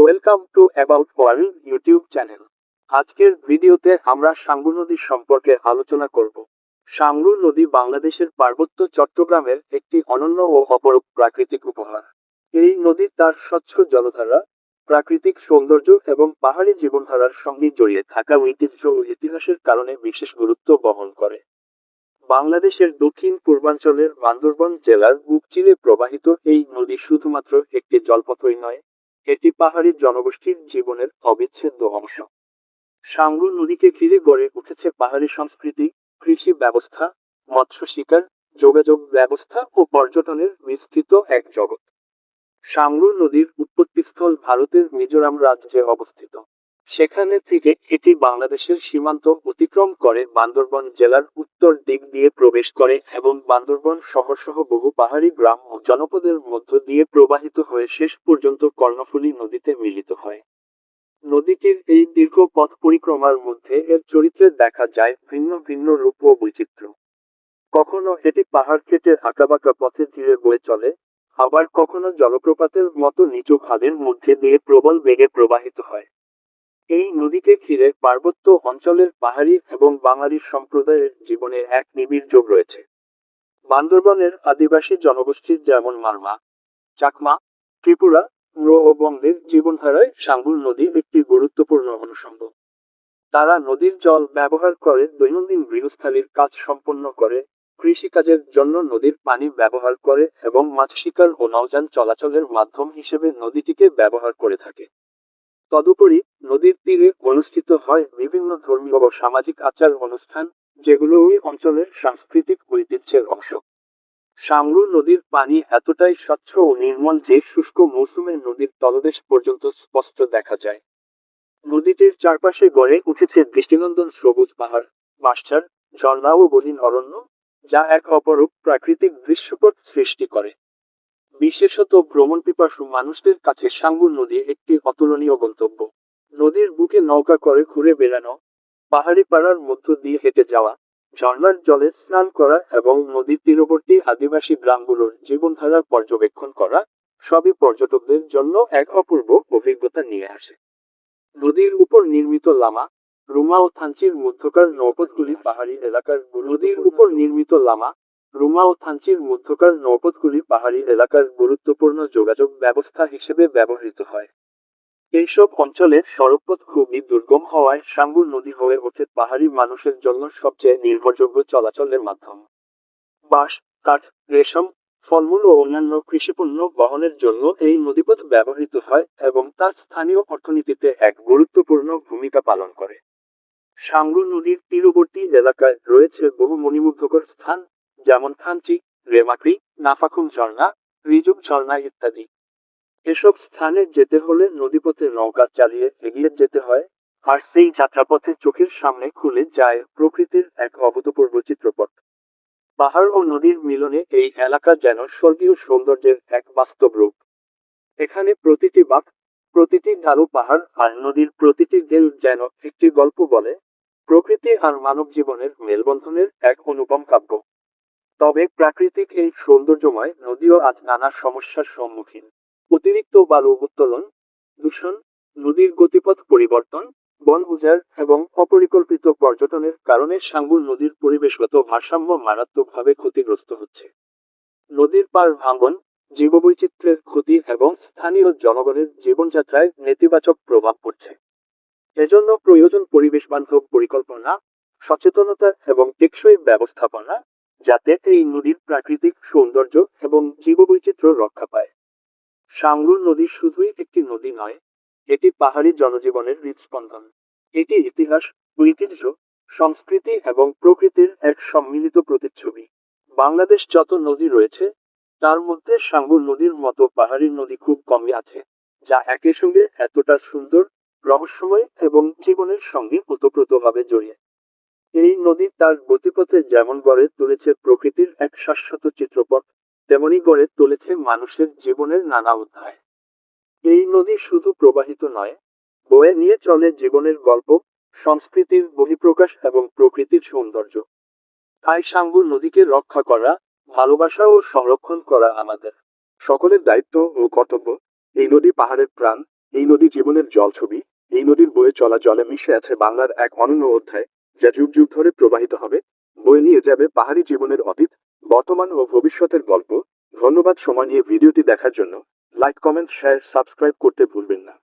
Welcome to about world YouTube channel আজকের ভিডিওতে আমরা সাঙ্গু নদী সম্পর্কে আলোচনা করব। সাঙ্গু নদী বাংলাদেশের পার্বত্য চট্টগ্রামের একটি অনন্য ও অপরূপ প্রাকৃতিক উপহার। এই নদী তার স্বচ্ছ জলধারা, প্রাকৃতিক সৌন্দর্য এবং পাহাড়ি জীবনধারার সঙ্গে জড়িয়ে থাকা ঐতিহ্য ও ইতিহাসের কারণে বিশেষ গুরুত্ব বহন করে। বাংলাদেশের দক্ষিণ পূর্বাঞ্চলের বান্দরবন জেলার বুক চিরে প্রবাহিত এই নদী শুধুমাত্র একটি জলপথই নয় পাহাড়ি জনগোষ্ঠীর জীবনের অবিচ্ছেদ্য অংশ। সাঙ্গু নদীকে ঘিরে গড়ে উঠেছে পাহাড়ি সংস্কৃতি, কৃষি ব্যবস্থা, মৎস্য শিকার, যোগাযোগ ব্যবস্থা ও পর্যটনের বিস্তৃত এক জগৎ। সাঙ্গু নদীর উৎপত্তিস্থল ভারতের মিজোরাম রাজ্যে অবস্থিত। সেখানে থেকে এটি বাংলাদেশের সীমান্ত অতিক্রম করে বান্দরবন জেলার উত্তর দিক দিয়ে প্রবেশ করে এবং বান্দরবন শহর সহ বহু পাহাড়ি গ্রাম ও জনপদের মধ্য দিয়ে প্রবাহিত হয়ে শেষ পর্যন্ত কর্ণফুলী নদীতে মিলিত হয়। নদীটির এই দীর্ঘ পথ পরিক্রমার মধ্যে এর চরিত্রে দেখা যায় ভিন্ন ভিন্ন রূপ ও বৈচিত্র্য। কখনো এটি পাহাড় কেটে আঁকাবাঁকা পথে ধীরে বয়ে চলে, আবার কখনো জলপ্রপাতের মতো নিচু খাদের মধ্যে দিয়ে প্রবল বেগে প্রবাহিত হয়। এই নদীকে ঘিরে পার্বত্য অঞ্চলের পাহাড়ি এবং বাঙালি সম্প্রদায়ের জীবনে এক নিবিড় যোগ রয়েছে। বান্দরবনের আদিবাসী জনগোষ্ঠীর যেমন মারমা, চাকমা, ত্রিপুরা ও বঙ্গের জীবনধারায় সাঙ্গুর নদী একটি গুরুত্বপূর্ণ অনুষঙ্গ। তারা নদীর জল ব্যবহার করে, দৈনন্দিন গৃহস্থালির কাজ সম্পন্ন করে, কৃষিকাজের জন্য নদীর পানি ব্যবহার করে এবং মাছ শিকার ও নৌযান চলাচলের মাধ্যম হিসেবে নদীটিকে ব্যবহার করে থাকে। তদুপরি নদীর তীরে অনুষ্ঠিত হয় বিভিন্ন ধর্মীয় ও সামাজিক আচার অনুষ্ঠান, যেগুলো ওই অঞ্চলের সাংস্কৃতিক ঐতিহ্যের অংশ। সাঙ্গু নদীর পানি এতটাই স্বচ্ছ ও নির্মল যে শুষ্ক মৌসুমে নদীর তলদেশ পর্যন্ত স্পষ্ট দেখা যায়। নদীটির চারপাশে গড়ে উঠেছে দৃষ্টিনন্দন সবুজ পাহাড় বাঁশঝাড় ঝর্ণা ও গহীন অরণ্য, যা এক অপরূপ প্রাকৃতিক দৃশ্যপট সৃষ্টি করে। বিশেষত ভ্রমণ পিপাসু মানুষদের কাছে সাঙ্গু নদী একটি অতুলনীয় গন্তব্য। নদীর বুকে নৌকা করে ঘুরে বেড়ানো, পাহাড়ি পাড়ার মধ্য দিয়ে হেঁটে যাওয়া, ঝর্ণার জলে স্নান করা এবং নদীর তীরবর্তী আদিবাসী গ্রামগুলোর জীবনধারা পর্যবেক্ষণ করা, সবই পর্যটকদের জন্য এক অপূর্ব অভিজ্ঞতা নিয়ে আসে। নদীর উপর নির্মিত লামা, রুমা ও থানচির মধ্যকার নৌপথগুলি পাহাড়ি এলাকার নদীর উপর নির্মিত লামা রুমা ও থানচির মধ্যকার নৌপথগুলি পাহাড়ি এলাকার গুরুত্বপূর্ণ যোগাযোগ ব্যবস্থা হিসেবে ব্যবহৃত হয়। এইসব অঞ্চলের সড়কপথ খুবই দুর্গম হওয়ায় সাঙ্গুর নদী হয়ে ওঠে পাহাড়ি মানুষের জন্য সবচেয়ে নির্ভরযোগ্য চলাচলের মাধ্যম। বাঁশ, কাঠ, রেশম, ফলমূল ও অন্যান্য কৃষিপণ্য বহনের জন্য এই নদীপথ ব্যবহৃত হয় এবং তা স্থানীয় অর্থনীতিতে এক গুরুত্বপূর্ণ ভূমিকা পালন করে। সাঙ্গু নদীর তীরবর্তী এলাকায় রয়েছে বহু মণিমুগ্ধকর স্থান যেমন থানচি রেমাক্রি নাফাখুম ঝর্ণা, রিজুক ঝর্ণা ইত্যাদি। এসব স্থানে যেতে হলে নদীপথে নৌকা চালিয়ে এগিয়ে যেতে হয় আর সেই যাত্রাপথে চোখের সামনে খুলে যায় প্রকৃতির এক অভূতপূর্ব চিত্রপট। পাহাড় ও নদীর মিলনে এই এলাকা যেন স্বর্গীয় সৌন্দর্যের এক বাস্তব রূপ। এখানে প্রতিটি বাঁক, প্রতিটি ঢালু পাহাড় আর নদীর প্রতিটি গেল যেন একটি গল্প বলে, প্রকৃতি আর মানব জীবনের মেলবন্ধনের এক অনুপম কাব্য। তবে প্রাকৃতিক এই সৌন্দর্যময় নদীও আজ নানা সমস্যার সম্মুখীন। অতিরিক্ত বালু উত্তোলন, দূষণ, নদীর গতিপথ পরিবর্তন, বন উজাড় এবং অপরিকল্পিত পর্যটনের কারণে সাঙ্গু নদীর পরিবেশগত ভারসাম্য মারাত্মকভাবে ক্ষতিগ্রস্ত হচ্ছে। নদীর পার ভাঙ্গন জীববৈচিত্র্যের ক্ষতি এবং স্থানীয় জনগণের জীবনযাত্রায় নেতিবাচক প্রভাব পড়ছে। এজন্য প্রয়োজন পরিবেশ বান্ধব পরিকল্পনা, সচেতনতা এবং টেকসই ব্যবস্থাপনা যাতে এই নদীর প্রাকৃতিক সৌন্দর্য এবং জীববৈচিত্র্য রক্ষা পায়। সাঙ্গুর নদী শুধুই একটি নদী নয়, এটি পাহাড়ি জনজীবনের হৃদস্পন্দন। এটি ইতিহাস, ঐতিহ্য, সংস্কৃতি এবং প্রকৃতির এক সম্মিলিত প্রতিচ্ছবি। বাংলাদেশ যত নদী রয়েছে, তার মধ্যে সাঙ্গুর নদীর মতো পাহাড়ি নদী খুব কমই আছে, যা একই সঙ্গে এতটা সুন্দর, রহস্যময় এবং জীবনের সঙ্গে ওতপ্রোতভাবে জড়িয়ে। এই নদী তার গতিপথে যেমন গড়ে তুলেছে প্রকৃতির এক শাশ্বত চিত্রপট, তেমনি গড়ে তুলেছে মানুষের জীবনের নানা অধ্যায়। এই নদী শুধু প্রবাহিত নয়, বয়ে নিয়ে চলে জীবনের গল্প, সংস্কৃতির বহিঃপ্রকাশ এবং প্রকৃতির সৌন্দর্য। তাই সাঙ্গু নদীকে রক্ষা করা, ভালোবাসা ও সংরক্ষণ করা আমাদের। সকলের দায়িত্ব ও কর্তব্য, এই নদী পাহাড়ের প্রাণ, এই নদী জীবনের জল ছবি এই নদীর বয়ে চলা জলে মিশে আছে বাংলার এক অনন্য অধ্যায়। যা যুগ যুগ ধরে প্রবাহিত হবে, বয়ে নিয়ে যাবে পাহাড়ি জীবনের অতীত, বর্তমান ও ভবিষ্যতের গল্প। ধন্যবাদ সময় নিয়ে ভিডিওটি দেখার জন্য। লাইক, কমেন্ট, শেয়ার, সাবস্ক্রাইব করতে ভুলবেন না।